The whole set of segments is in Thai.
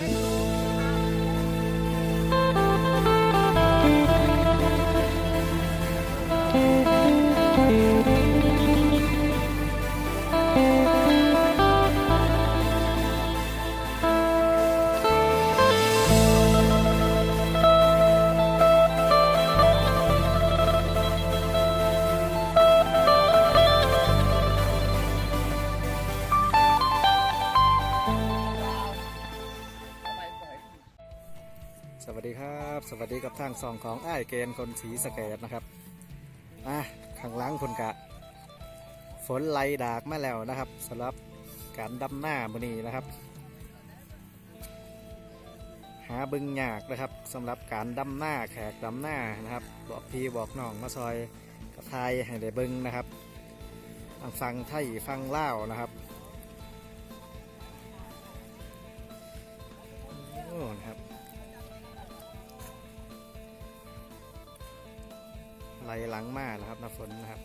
I Bye. สวัสดีครับ สวัสดีกับทางสองของไอ้เกณฑ์คนสีสเกตนะครับอะข้างล่างคนกะ ฝนไล่ดากมาแล้วนะครับสำหรับการดำหน้ามือนี้นะครับ หาบึงยากนะครับสำหรับการดำหน้าแขกดำหน้านะครับ บอกพี่บอกน้องมาซอยกับไทยให้ได้บึงนะครับฟังไทยฟังเล่านะครับ ไหลหลังมากนะครับน้ำฝนนะครับ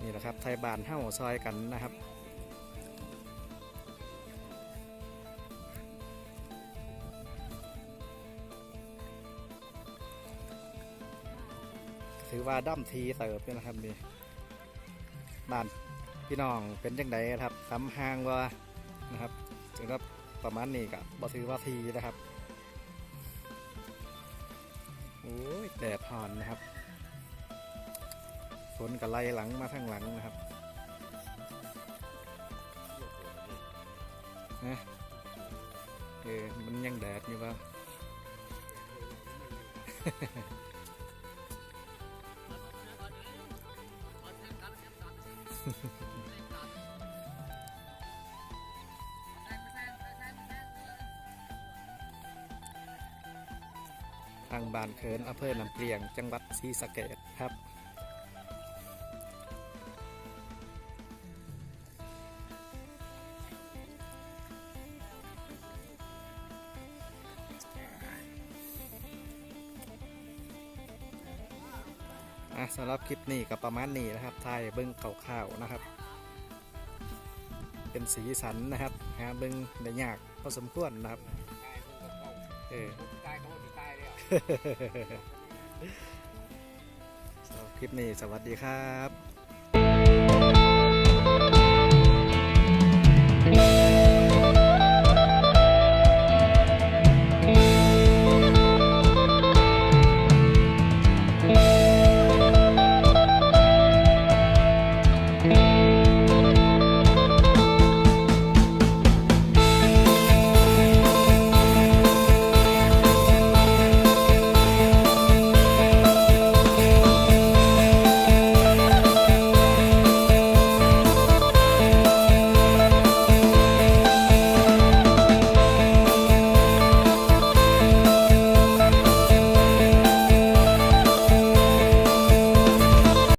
นี่แหละครับไทยบานเฮ้าซอยกันนะครับถือว่าดั้มทีเติบเลยนะครับนี่บ้านพี่น้องเป็นจังไดครับทำห่างว่านะครับถือว่าประมาณนี้กับ่ถือว่าทีนะครับ แดดหอนนะครับฝนกับไล่หลังมาทางหลังนะครับนะเออมันยังแดดอยู่ป่ะทาางบานเขินอำเภอหนำเปลียง จังหวัดศรีสะเกดครับ อะสำหรับคลิปนี้ก็ประมาณนี้นะครับถ่ายเบิ้งข่าวๆนะครับ เป็นสีสันนะครับหาเบิ้งได้ยากพอสมควรนะครับ เออตายเขาไม่ตายแล้วสำหรับคลิปนี้สวัสดีครับ